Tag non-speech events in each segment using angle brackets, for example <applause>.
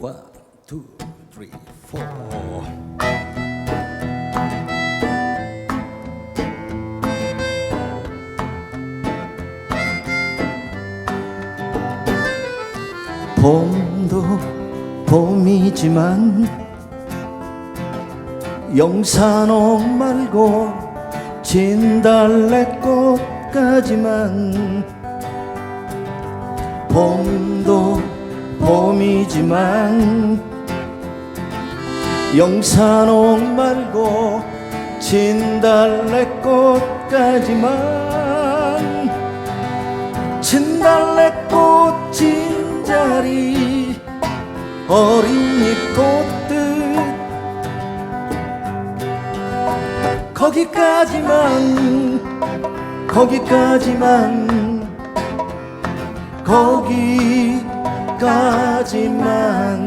One. 봄도 봄이지만 영산옥 말고 진달래꽃까지만 봄도 봄이지만 영산옥 말고 진달래꽃까지만 진달래꽃 진자리 어린 잎 꽃들. 거기까지만 거기까지만 거기 까지만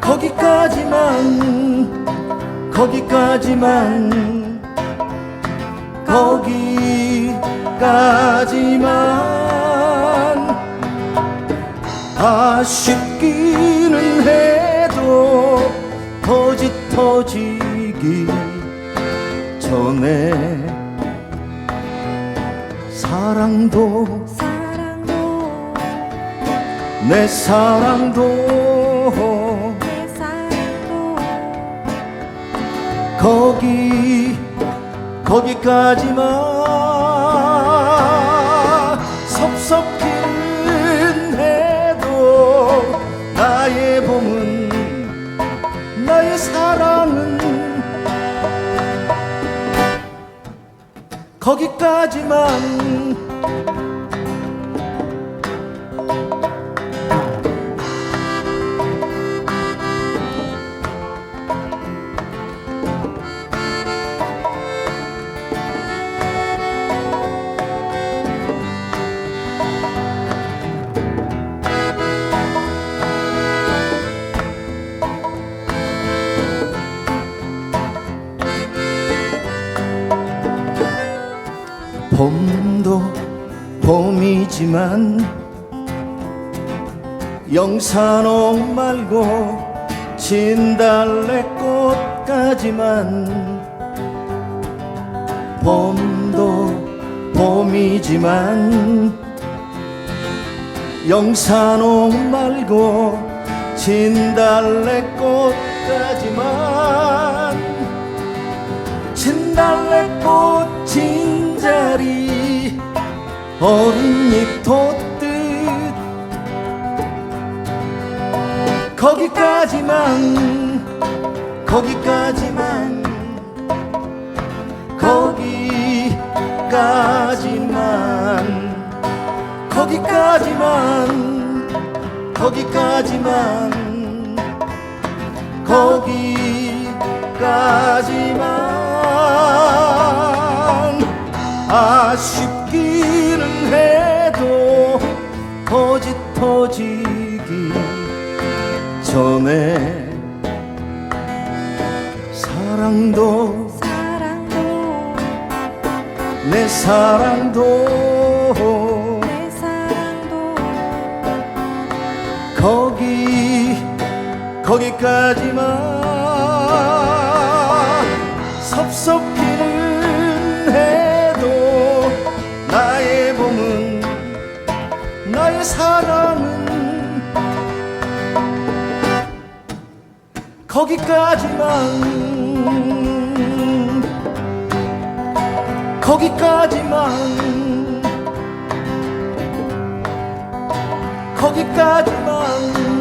거기까지만 거기까지만 거기까지만. 아쉽기는 해도 터지 터지기 전에 사랑도 내 사랑도 내 사랑도 거기 거기까지만 섭섭기는 해도 나의 봄은 나의 사랑은 거기까지만 봄도 봄이지만 영산옥 말고 진달래꽃까지만 봄도 봄이지만 영산옥 말고 진달래꽃까지만 진달래꽃 진자리 어린 잎 돋듯 거기까지만 거기까지만 거기까지만 거기까지만 거기까지만 거기까지만. 아쉽 터지 터지기 전에 사랑도 사랑도 내 사랑도 내 사랑도 거기 거기까지만 섭섭 사랑은 거기까지만. 거기까지만. 거기까지만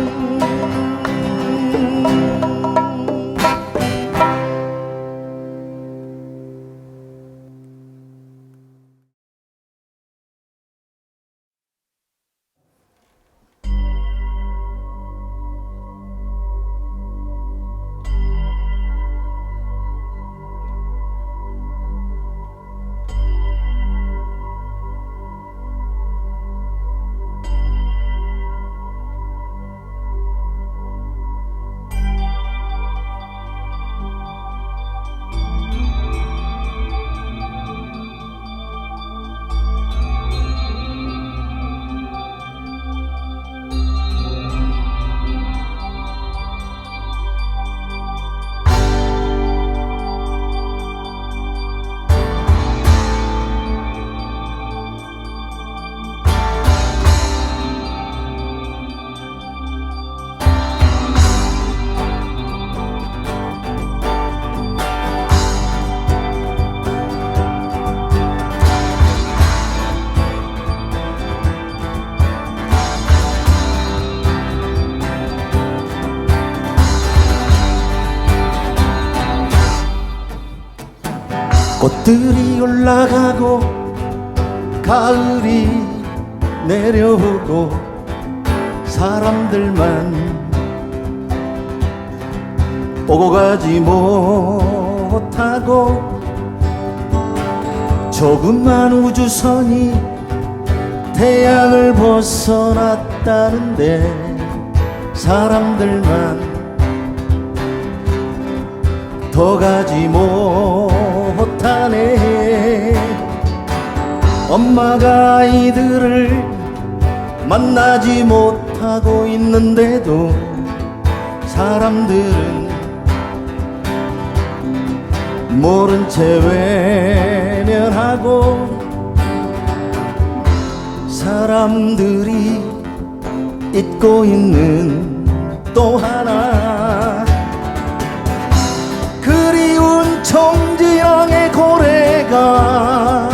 꽃들이 올라가고 가을이 내려오고 사람들만 오고 가지 못하고 조그만 우주선이 태양을 벗어났다는데 사람들만 더 가지 못 하네 엄마가 아이들을 만나지 못하고 있는데도 사람들은 모른 채 외면하고 사람들이 잊고 있는 또하 청지양의 고래가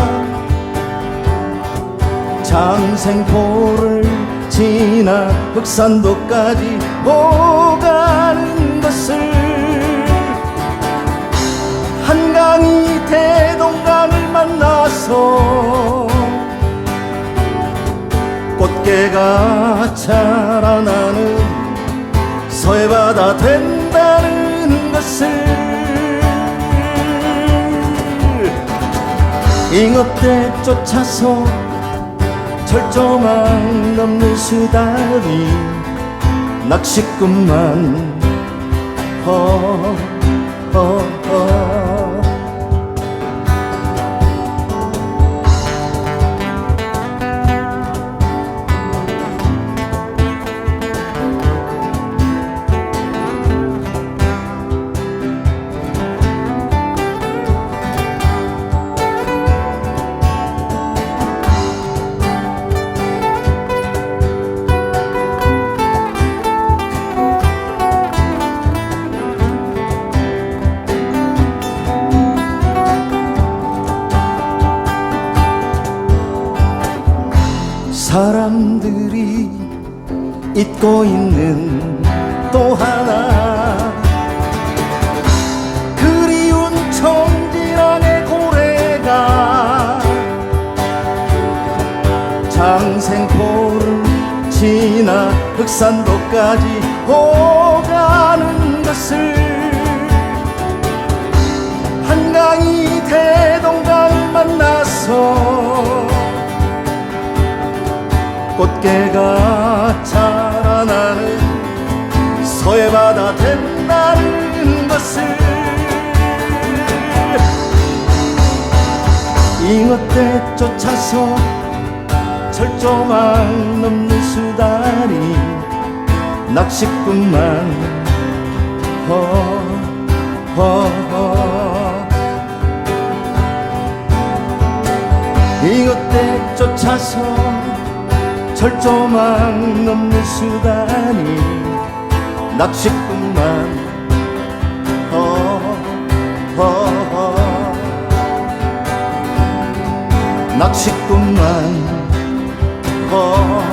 장생포를 지나 흑산도까지 오가는 것을 한강이 대동강을 만나서 꽃게가 자라나는 서해바다 된다는 것을 잉어대 쫓아서 철조망 넘는 수달이 낚시꾼만 허, 허, 허. 잊 꽃게가 자라나는 서해 바다 된다는 것을 잉어대 쫓아서 철조망 넘는 수달이 낚시꾼만 허, 허, 허. 잉어대 쫓아서 철조망 넘는 수단이 낚시꾼만 허, 허, 허. 낚시꾼만 허, 허,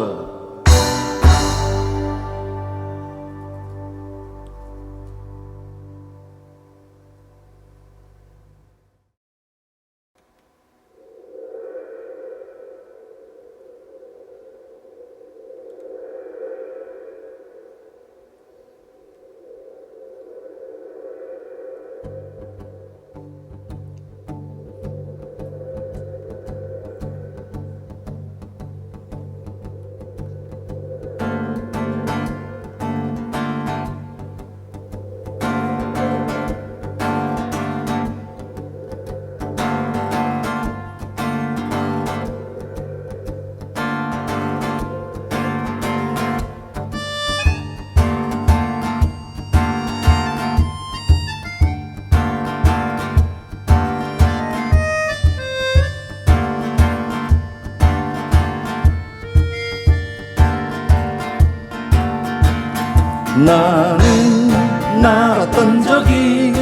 나는 날았던 적이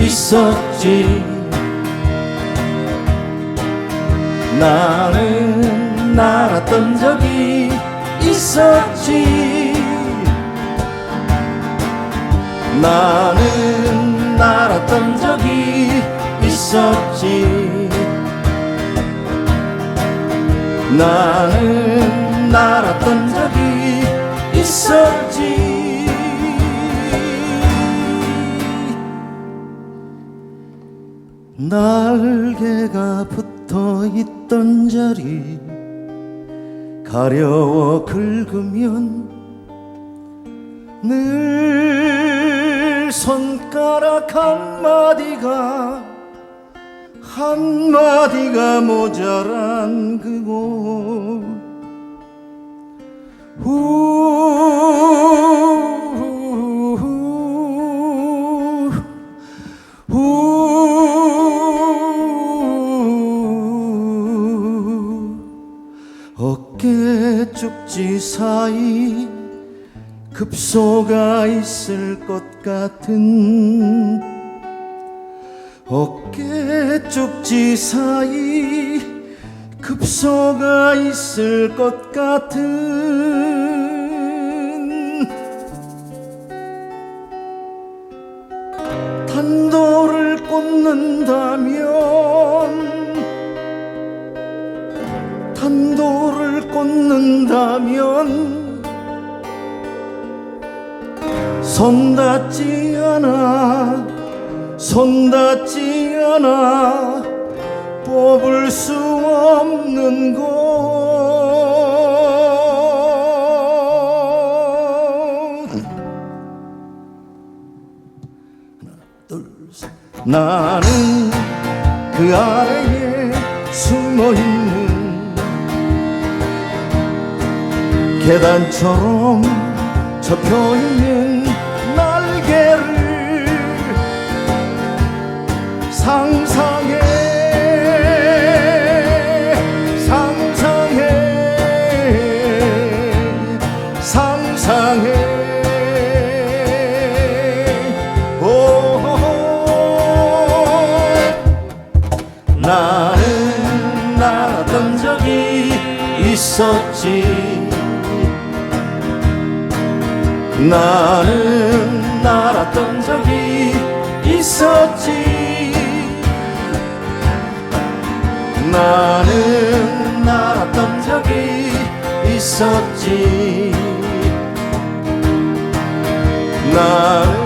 있었지. 나는 날았던 적이 있었지. 나는 날았던 적이 있었지. 나는 날았던 적이 있었지 날개가 붙어 있던 자리 가려워 긁으면 늘 손가락 한마디가 한마디가 모자란 그곳 급소가 있을 것 같은 어깨 쪽지 사이 급소가 있을 것 같은 단도를 꽂는다면 단도를 꽂는다면 손 닿지 않아 손 닿지 않아 뽑을 수 없는 곳. 나는 그 아래에 숨어 있는 계단처럼 접혀 있는 상상해 상상해 상상해. 오 나는 날았던 적이 있었지. 나는 나는 날았던 적이 있었지. 나는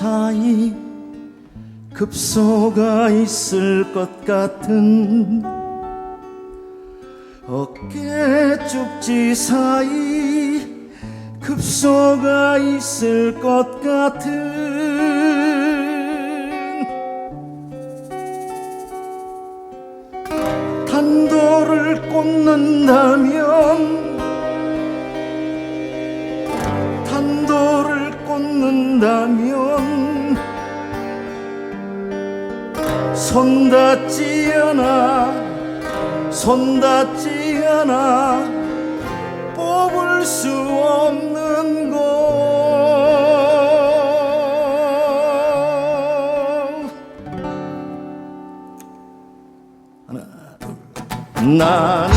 사이 급소가 있을 것 같은 어깨 쪽지 사이 급소가 있을 것 같은 단도를 꽂는다면 단도를 꽂는다면 손 닿지 않아 손 닿지 않아 뽑을 수 없는 곳. 하나 둘. 나는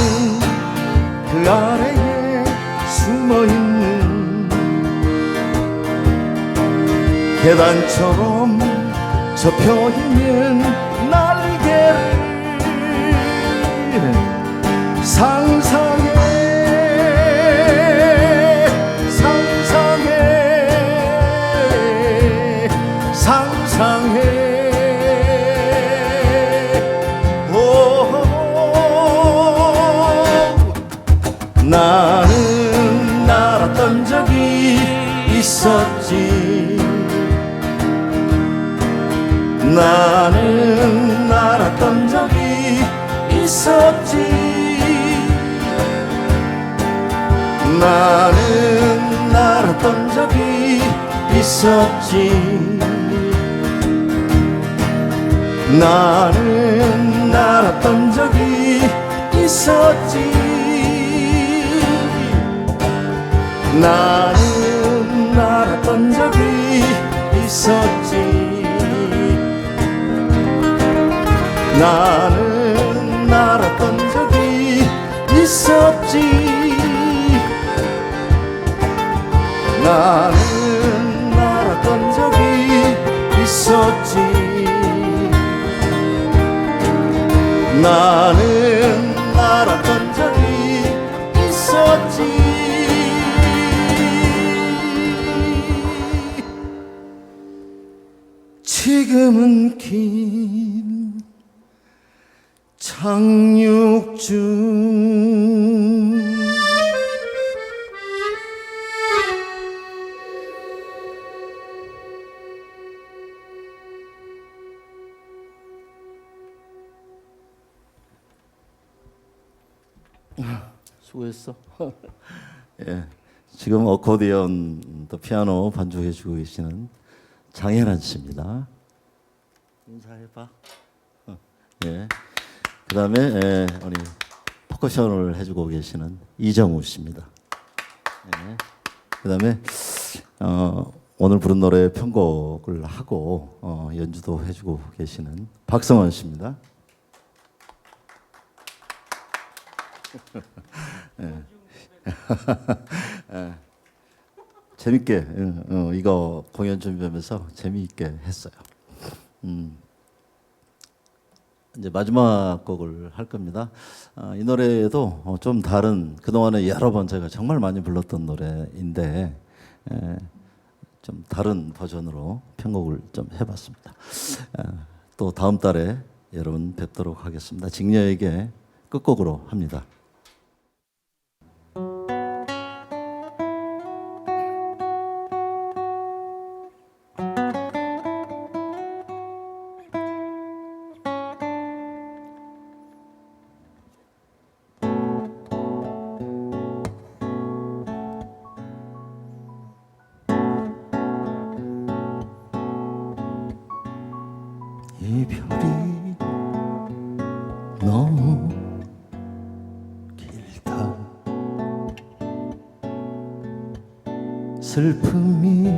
그 아래에 숨어 있는 계단처럼 접혀 있는 있었지 나는 알았던 적이 있었지. 나는 알았던 적이 있었지. 나는 알았던 적이 있었지. 나는 있었지. 나는 알았던 적이 있었지. 지금은 긴 착륙 중 수고했어. <laughs> 예, 지금 어코디언 또 피아노 반주해주고 계시는 장혜란 씨입니다. 인사해봐. 어, <laughs> 예. 그다음에 예, 우리 퍼커션을 해주고 계시는 이정우 씨입니다. 예. 그다음에 어, 오늘 부른 노래 편곡을 하고 어, 연주도 해주고 계시는 박성원 씨입니다. <laughs> 재밌게 어, 어, 이거 공연 준비하면서 재미있게 했어요. 음. 이제 마지막 곡을 할 겁니다. 어, 이 노래도 어, 좀 다른 그동안에 여러 번 제가 정말 많이 불렀던 노래인데 에, 좀 다른 버전으로 편곡을 좀 해봤습니다. 어, 또 다음 달에 여러분 뵙도록 하겠습니다. 직녀에게 끝곡으로 합니다. 슬픔이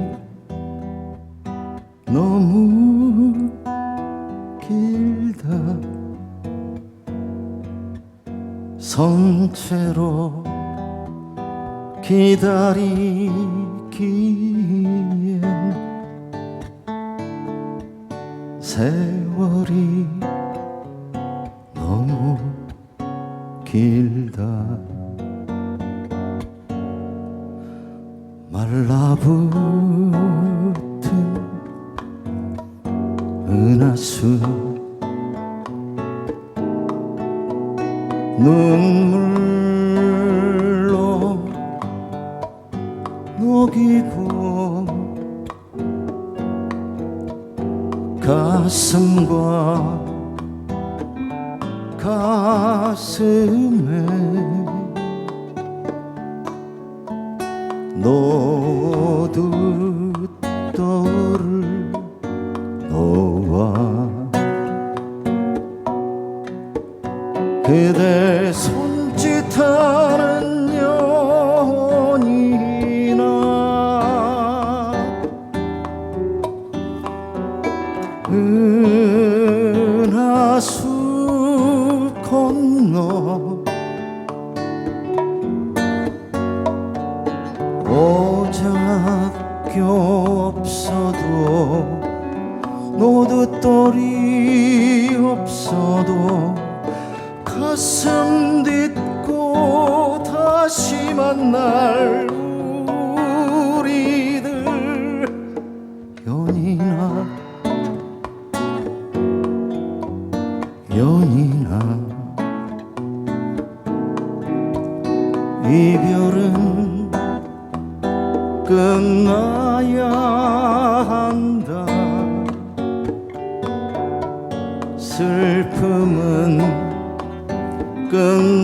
너무 길다. 성체로 기다리기엔 세월이 너무 길다 말라붙은 은하수. 눈물로 녹이고 가슴과 가슴에 노두돌을 놓아 그대 손 연이나 이별은 끝나야 한다. 슬픔은 끝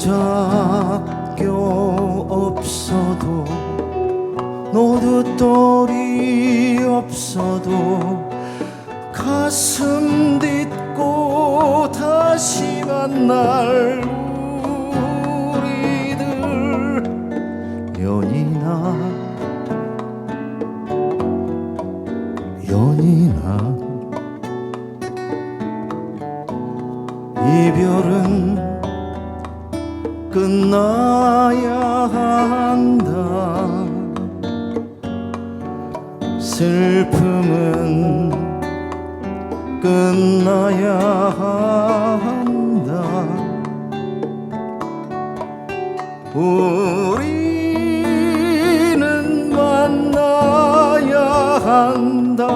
오작교 없어도 노릇돌이 없어도 가슴 딛고 다시 만날 우리들 연이나 연이나. 이별은 우리는 만나야 한다.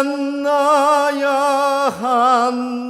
만나야 한다